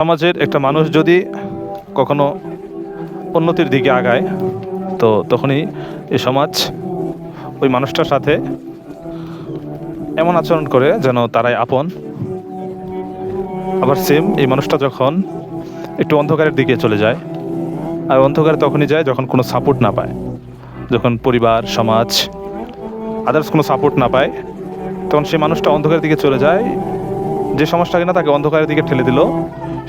সমাজের একটা মানুষ যদি কখনো উন্নতির দিকে আগায়, তো তখনই এই সমাজ ওই মানুষটার সাথে এমন আচরণ করে যেন তারাই আপন। আবার সেম এই মানুষটা যখন একটু অন্ধকারের দিকে চলে যায়, আর অন্ধকারে তখনই যায় যখন কোনো সাপোর্ট না পায়। যখন পরিবার, সমাজ আদার্স কোনো সাপোর্ট না পায়, তখন সেই মানুষটা অন্ধকারের দিকে চলে যায় যে সমাজটা কিনা তাকে অন্ধকারের দিকে ঠেলে দিল।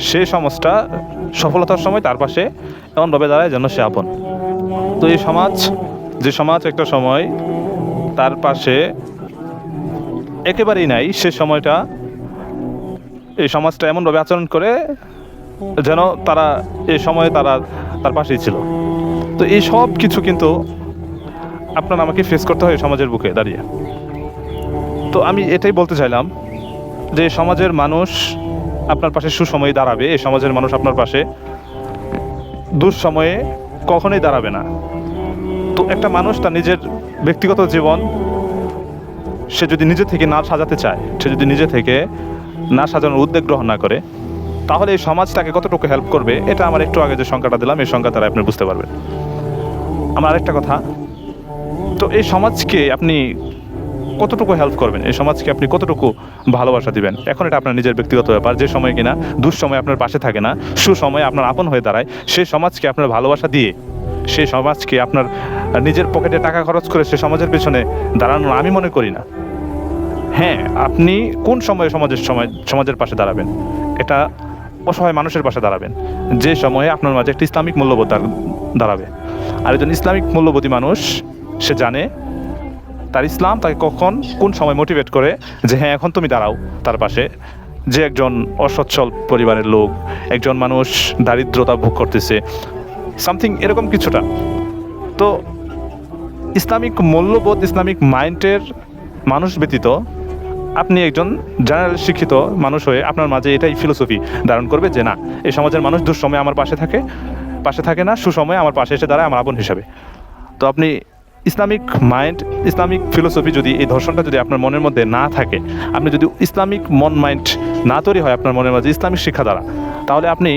সেই সমাজটা সফলতার সময় তার পাশে এমন এমনভাবে দাঁড়ায় যেন সে আপন। তো এই সমাজ, যে সমাজ একটা সময় তার পাশে একেবারেই নাই, সে সময়টা এই সমাজটা এমনভাবে আচরণ করে যেন তারা এই সময়ে তারা তার পাশেই ছিল। তো এই সব কিছু কিন্তু আপনার আমাকে ফেস করতে হয় সমাজের বুকে দাঁড়িয়ে। তো আমি এটাই বলতে চাইলাম যে সমাজের মানুষ আপনার পাশে সুসময়ে দাঁড়াবে, এই সমাজের মানুষ আপনার পাশে দুঃসময়ে কখনোই দাঁড়াবে না। তো একটা মানুষ তার নিজের ব্যক্তিগত জীবন সে যদি নিজে থেকে না সাজাতে চায়, সে যদি নিজে থেকে না সাজানোর উদ্যোগ গ্রহণ না করে, তাহলে এই সমাজ তাকে কতটুকু হেল্প করবে, এটা আমার একটু আগে যে সংখ্যাটা দিলাম, এই সংখ্যা দ্বারা আপনি বুঝতে পারবেন। আমার আরেকটা কথা, তো এই সমাজকে আপনি কতটুকু হেল্প করবেন? এই সমাজকে আপনি কতটুকু ভালোবাসা দিবেন? এখন এটা আপনার নিজের ব্যক্তিগত ব্যাপার। যে সময় কিনা দুঃসময় আপনার পাশে থাকে না, সুসময়ে আপনার আপন হয়ে দাঁড়ায় সেই সমাজকে আপনার ভালোবাসা দিয়ে সেই সমাজকে আপনার নিজের পকেটে টাকা খরচ করে সে সমাজের পেছনে দাঁড়ানো আমি মনে করি না। হ্যাঁ আপনি কোন সময়ে সমাজের সময়, সমাজের পাশে দাঁড়াবেন? এটা অসহায় মানুষের পাশে দাঁড়াবেন। যে সময়ে আপনার মাঝে একটা ইসলামিক মূল্যবোধ দাঁড়াবে। আর একজন ইসলামিক মূল্যবোধী মানুষ, সে জানে তার ইসলাম তাকে কখন, কোন সময় মোটিভেট করে যে হ্যাঁ এখন তুমি দাঁড়াও তার পাশে। যে একজন অসচ্ছল পরিবারের লোক, একজন মানুষ দারিদ্রতা ভোগ করতেছে সামথিং এরকম কিছুটা। তো ইসলামিক মূল্যবোধ, ইসলামিক মাইন্ডের মানুষ ব্যতীত আপনি একজন জেনারেল শিক্ষিত মানুষ হয়ে আপনার মাঝে এটাই ফিলোসফি ধারণ করবে যে না, এই সমাজের মানুষ দুঃসময়ে আমার পাশে থাকে পাশে থাকে না, সুসময়ে আমার পাশে এসে দাঁড়ায়, আমার আপন হিসাবে। তো আপনি ইসলামিক মাইন্ড, ইসলামিক ফিলোসফি যদি এই ধর্ষণটা যদি আপনার মনের মধ্যে না থাকে, আপনি যদি ইসলামিক মন মাইন্ড না তৈরি হয় আপনার মনের মধ্যে ইসলামিক শিক্ষা দ্বারা, তাহলে আপনি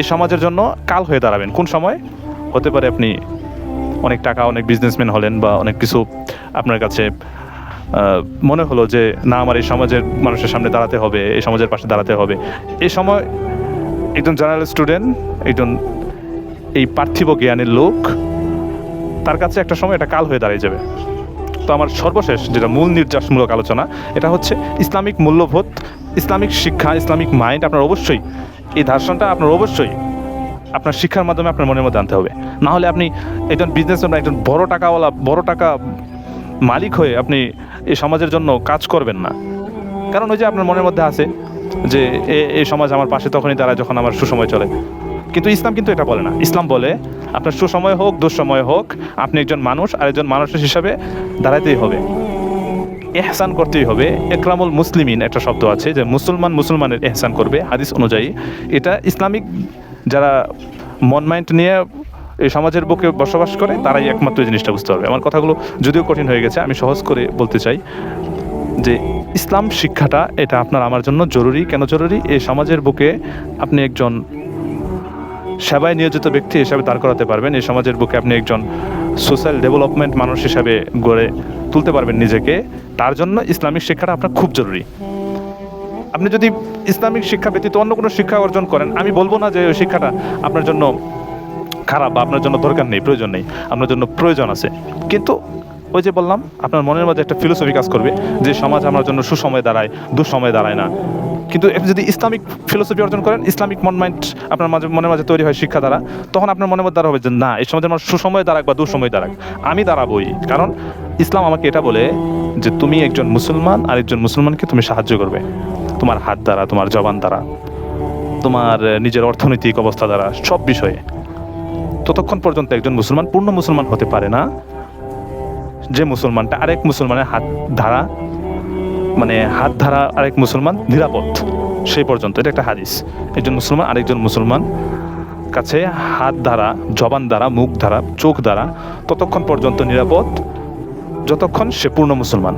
এই সমাজের জন্য কাল হয়ে দাঁড়াবেন। কোন সময়? হতে পারে আপনি অনেক টাকা, অনেক বিজনেসম্যান হলেন বা অনেক কিছু আপনার কাছে মনে হলো যে না, আমার এই সমাজের মানুষের সামনে দাঁড়াতে হবে, এই সমাজের পাশে দাঁড়াতে হবে। এই সময় একজন জেনারেল স্টুডেন্ট একজন এই পার্থিব জ্ঞানের লোক তার কাছে একটা সময় এটা কাল হয়ে দাঁড়িয়ে যাবে। তো আমার সর্বশেষ যেটা মূল নির্যাসমূলক আলোচনা, এটা হচ্ছে ইসলামিক মূল্যবোধ, ইসলামিক শিক্ষা, ইসলামিক মাইন্ড, আপনার অবশ্যই এই ধারণাটা আপনার অবশ্যই আপনার শিক্ষার মাধ্যমে আপনার মনের মধ্যে আনতে হবে। না হলে আপনি একজন বিজনেসম্যান একজন বড় টাকাওয়ালা, বড় টাকা মালিক হয়ে আপনি এই সমাজের জন্য কাজ করবেন না। কারণ ওই যে আপনার মনের মধ্যে আছে যে এই সমাজ আমার পাশে তখনই দাঁড়ায় যখন আমার সুসময় চলে। কিন্তু ইসলাম কিন্তু এটা বলে না। ইসলাম বলে, আপনার সুসময় হোক, দুঃসময় হোক, আপনি একজন মানুষ আর একজন মানুষের হিসাবে দাঁড়াতেই হবে। এহসান করতেই হবে। একরামুল মুসলিমিন একটা শব্দ আছে যে, মুসলমান মুসলমানের এহসান করবে, হাদিস অনুযায়ী। এটা ইসলামিক যারা মন মাইন্ড নিয়ে এই সমাজের বুকে বসবাস করে, তারাই একমাত্র এই জিনিসটা বুঝতে পারবে। আমার কথাগুলো যদিও কঠিন হয়ে গেছে, আমি সহজ করে বলতে চাই যে, ইসলাম শিক্ষাটা, এটা আপনার আমার জন্য জরুরি। কেন জরুরি? এই সমাজের বুকে আপনি একজন সেবায় নিয়োজিত ব্যক্তি হিসাবে দাঁড় করাতে পারবেন। এই সমাজের বুকে আপনি একজন সোশ্যাল ডেভেলপমেন্ট মানুষ হিসাবে গড়ে তুলতে পারবেন নিজেকে। তার জন্য ইসলামিক শিক্ষাটা আপনার খুব জরুরি। আপনি যদি ইসলামিক শিক্ষা ব্যতীত অন্য কোনো শিক্ষা অর্জন করেন, আমি বলব না যে ওই শিক্ষাটা আপনার জন্য খারাপ বা আপনার জন্য দরকার নেই, প্রয়োজন নেই। আপনার জন্য প্রয়োজন আছে। কিন্তু ওই যে বললাম, আপনার মনের মধ্যে একটা ফিলোসফি কাজ করবে যে সমাজ আমার জন্য সুসময় দাঁড়ায়, দুঃসময় দাঁড়ায় না। কিন্তু যদি ইসলামিক ফিলোসফি অর্জন করেন, ইসলামিক মন মাইন্ড আপনার মাঝে মনের মাঝে তৈরি হয় শিক্ষা দ্বারা, তখন আপনার মনের মধ্যে হবে যে না, এই সমাজের মানুষ সুসময় দাঁড়াক বা দুঃসময় দাঁড়াক। আমি দাঁড়াবই। কারণ ইসলাম আমাকে এটা বলে যে তুমি একজন মুসলমান আর একজন মুসলমানকে তুমি সাহায্য করবে। তোমার হাত দ্বারা, তোমার জবান দ্বারা, তোমার নিজের অর্থনৈতিক অবস্থা দ্বারা, সব বিষয়ে। ততক্ষণ পর্যন্ত একজন মুসলমান, পূর্ণ মুসলমান হতে পারে না। যে মুসলমানটা আরেক মুসলমানের হাত ধারা মানে হাত ধারা আরেক মুসলমান নিরাপদ। সেই পর্যন্ত, এটা একটা হাদিস। একজন মুসলমান, আরেকজন মুসলমান কাছে হাত ধারা, জবান দ্বারা মুখ দ্বারা চোখ দ্বারা ততক্ষণ পর্যন্ত নিরাপদ, যতক্ষণ সে পূর্ণ মুসলমান।